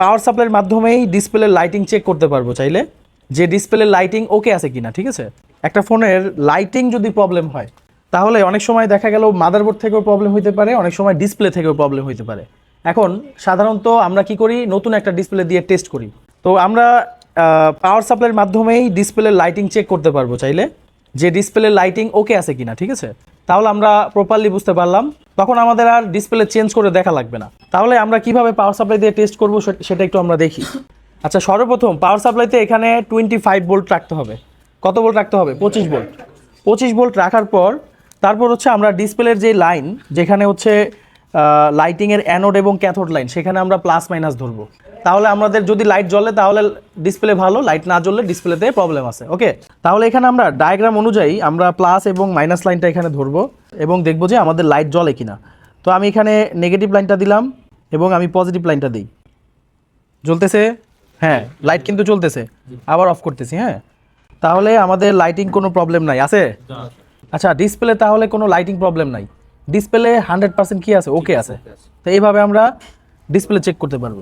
পাওয়ার সাপ্লাইয়ের মাধ্যমেই ডিসপ্লের lighting check করতে পারব চাইলে। যে ডিসপ্লের লাইটিং ওকে আছে কিনা, ঠিক আছে? একটা ফোনের লাইটিং যদি প্রবলেম হয়, তাহলে অনেক সময় দেখা গেল মাদারবোর্ড থেকেও প্রবলেম হতে পারে, অনেক সময় ডিসপ্লে থেকেও প্রবলেম হতে পারে। এখন সাধারণত আমরা কি করি? নতুন একটা ডিসপ্লে দিয়ে টেস্ট করি। তো আমরা পাওয়ার সাপ্লাইয়ের মাধ্যমেই ডিসপ্লের লাইটিং চেক করতে পারব চাইলে। যে ডিসপ্লের লাইটিং ওকে আছে কিনা, ঠিক আছে? তাহলে আমরা প্রপারলি বুঝতে পারলাম তখন আমাদের আর ডিসপ্লে চেঞ্জ করে দেখা লাগবে না। তাহলে আমরা কীভাবে পাওয়ার সাপ্লাই দিয়ে টেস্ট করব সেটা একটু আমরা দেখি। আচ্ছা সর্বপ্রথম পাওয়ার সাপ্লাইতে এখানে টোয়েন্টি ফাইভ ভোল্ট রাখতে হবে। কত ভোল্ট রাখতে হবে? পঁচিশ ভোল্ট পঁচিশ ভোল্ট রাখার পর, তারপর হচ্ছে আমরা ডিসপ্লের যে লাইন যেখানে হচ্ছে লাইটিংয়ের অ্যানোড এবং ক্যাথোড লাইন সেখানে আমরা প্লাস মাইনাস ধরবো। তাহলে আমাদের যদি লাইট জ্বলে তাহলে ডিসপ্লে ভালো লাইট না জ্বললে ডিসপ্লেতে প্রবলেম আছে ওকে তাহলে এখানে আমরা ডায়াগ্রাম অনুযায়ী আমরা প্লাস এবং মাইনাস লাইনটা এখানে ধরবো এবং দেখব যে আমাদের লাইট জ্বলে কিনা। তো আমি এখানে নেগেটিভ লাইনটা দিলাম এবং আমি পজিটিভ লাইনটা দিই। জ্বলতেছে? হ্যাঁ লাইট কিন্তু চলতেছে আবার অফ করতেছি হ্যাঁ? তাহলে আমাদের লাইটিং কোনো প্রবলেম নাই আছে? আচ্ছা ডিসপ্লে তাহলে কোনো লাইটিং প্রবলেম নাই। ডিসপ্লে হান্ড্রেড পার্সেন্ট কী আছে? ওকে আছে তো এইভাবে আমরা ডিসপ্লে চেক করতে পারব।